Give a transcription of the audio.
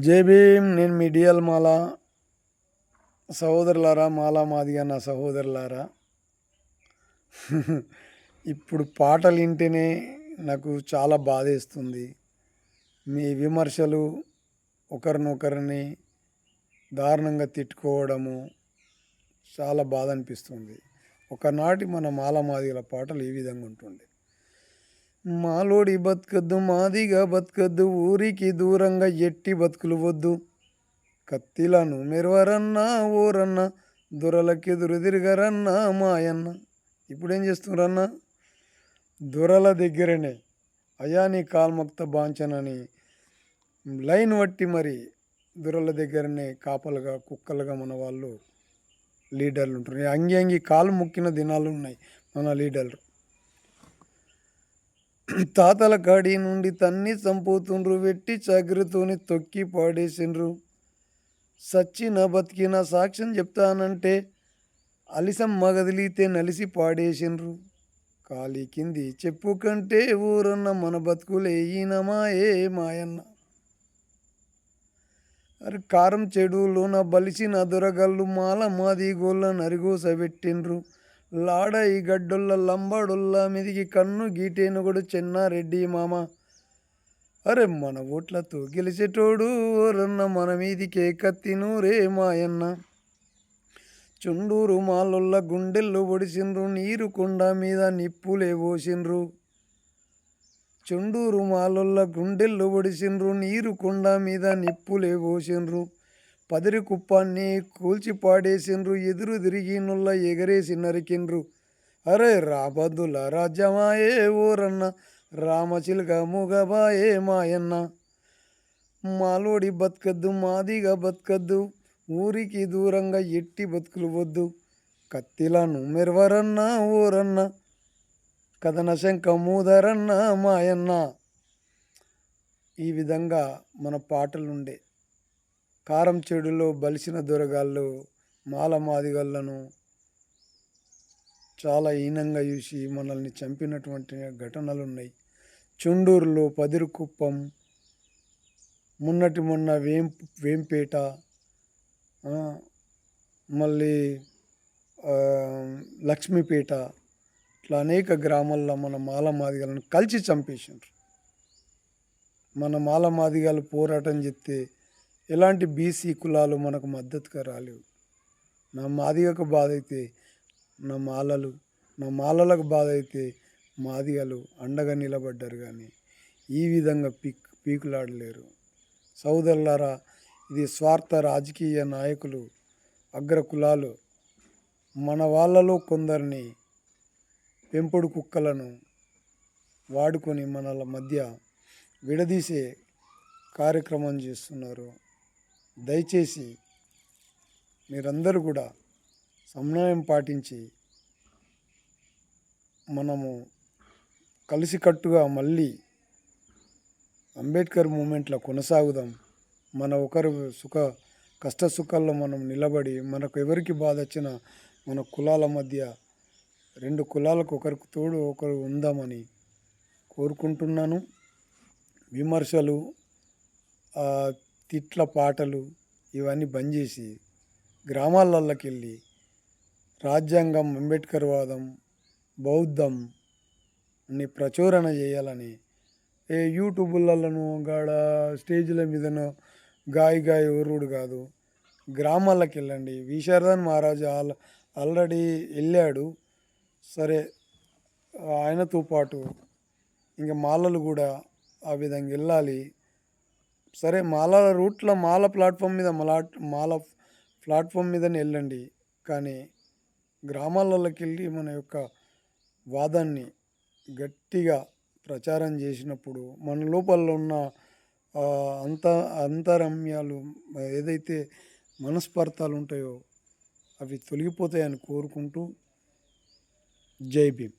జై భీమ్ నేను మీ డిఎల్ మాల సహోదరులారా మాలా మాదిగా నా సహోదరులారా. ఇప్పుడు పాటలు వింటేనే నాకు చాలా బాధేస్తుంది. మీ విమర్శలు ఒకరినొకరిని దారుణంగా తిట్టుకోవడము చాలా బాధ అనిపిస్తుంది. ఒకనాటి మన మాల మాదిగల పాటలు ఈ విధంగా ఉంటుండే. మాలోడి బతకద్దు మాదిగా బతకద్దు ఊరికి దూరంగా ఎట్టి బతుకులు వద్దు. కత్తిలను మెరవరన్నా ఓరన్న దొరలకెదురు తిరగరన్నా మాయన్న. ఇప్పుడేం ఏం చేస్తున్నారన్నా? దొరల దగ్గరనే. అయాని కాల్మక్త బాంచనని లైన్ పట్టి మరి దొరల దగ్గరనే కాపలుగా కుక్కలుగా మన వాళ్ళు లీడర్లు ఉంటున్నారు అంగి అంగి కాలు మొక్కిన దినాలు ఉన్నాయి మన లీడర్లు. తాతల కాడి నుండి తన్ని చంపుతుండ్రు వెట్టి చగిరితోని తొక్కి పాడేసిండ్రు. సచ్చిన బతికిన సాక్ష్యం చెప్తానంటే అలిసం మగదిలితే నలిసి పాడేసిండ్రు. కాలి కింది చెప్పు కంటే ఊరన్న మన బతుకులే ఈయనమా ఏ మాయన్న? అరే కారం చెడులోన బలిసిన దొరగల్లు మాల మాది గోళ్ళ నరిగోసబెట్టిండ్రు పెట్టిండ్రు. లాడ ఈ గడ్డుల్ల లంబాడుల్ల మీదికి కన్ను గీటేనుగుడు చెన్నారెడ్డి మామ. అరే మన ఓట్లతో గెలిచేటోడు రన్న మన మీదికే కత్తి మాయన్న. చుండూరు మాలుల్ల గుండెళ్ళు ఒడిసిండ్రు నీరు కొండ మీద నిప్పులే పోసిండ్రు. చుండూరు మాలుల్ల గుండెళ్ళు ఒడిసిండ్రు నీరు కొండ మీద నిప్పులే పోసిండ్రు. పదిరి కుప్పాన్ని కూల్చి పాడేసిండ్రు ఎదురు తిరిగి నుల్ల ఎగరేసి నరికిండ్రు. అరే రాబద్దుల రాజ్యమాయే ఊరన్న రామచిలుక ముగబాయే మాయన్న. మాలోడి బతకద్దు మాదిగా బతకద్దు ఊరికి దూరంగా ఎట్టి బతుకులు వద్దు. కత్తిలను మెరవరన్న ఊరన్న కథన శంఖ మూదరన్న మాయన్న. ఈ విధంగా మన పాటలుండే. కారం చెడులో బలిసిన దొరగాళ్ళు మాల మాదిగళ్ళను చాలా హీనంగా చూసి మనల్ని చంపినటువంటి ఘటనలు ఉన్నాయి చుండూరులో పదిరుకుప్పం మొన్నటి మొన్న వేం వేంపేట మళ్ళీ లక్ష్మీపేట ఇట్లా అనేక గ్రామాల్లో మన మాల మాదిగలను కలిసి చంపేసిండ్రు. మన మాల మాదిగలు పోరాటం చెప్తే ఎలాంటి బీసీ కులాలు మనకు మద్దతుగా రాలేవు. నా మాదిగకు బాధ అయితే నా మాలలు నా మాలలకు బాధ అయితే మాదిగలు అండగా నిలబడ్డారు కానీ ఈ విధంగా పీక్ పీకులాడలేరు. సోదరులారా ఇది స్వార్థ రాజకీయ నాయకులు అగ్ర కులాలు మన వాళ్ళలో కొందరిని పెంపుడు కుక్కలను వాడుకొని మనల మధ్య విడదీసే కార్యక్రమం చేస్తున్నారు. దయచేసి మీరందరూ కూడా సమన్వయం పాటించి మనము కలిసికట్టుగా మళ్ళీ అంబేద్కర్ మూమెంట్లో కొనసాగుదాం. మన ఒకరు సుఖ కష్ట సుఖాల్లో మనం నిలబడి మనకు ఎవరికి బాధ వచ్చినా మన కులాల మధ్య రెండు కులాలకు ఒకరికి తోడు ఒకరు ఉందామని కోరుకుంటున్నాను. విమర్శలు తిట్ల పాటలు ఇవన్నీ బంద్ చేసి గ్రామాలలోకి వెళ్ళి రాజ్యాంగం అంబేద్కర్ వాదం బౌద్ధం ని ప్రచురణ చేయాలని ఏ యూట్యూబులలోనూ గాడ స్టేజ్ల మీదనో గాయ గాయ ఊరుడు కాదు. గ్రామాలకు వెళ్ళండి విశారదన్ మహారాజు ఆల్ ఆల్రెడీ వెళ్ళాడు సరే ఆయనతో పాటు ఇంకా మాలలు కూడా ఆ విధంగా వెళ్ళాలి సరే మాల రూట్లో మాల ప్లాట్ఫామ్ మీద మలా మాల ప్లాట్ఫామ్ మీదనే వెళ్ళండి. కానీ గ్రామాలలోకి వెళ్ళి మన యొక్క వాదాన్ని గట్టిగా ప్రచారం చేసినప్పుడు మన లోపల ఉన్న అంత అంతరమ్యాలు ఏదైతే మనస్పర్ధాలు ఉంటాయో అవి తొలగిపోతాయని కోరుకుంటూ జై భీమ్.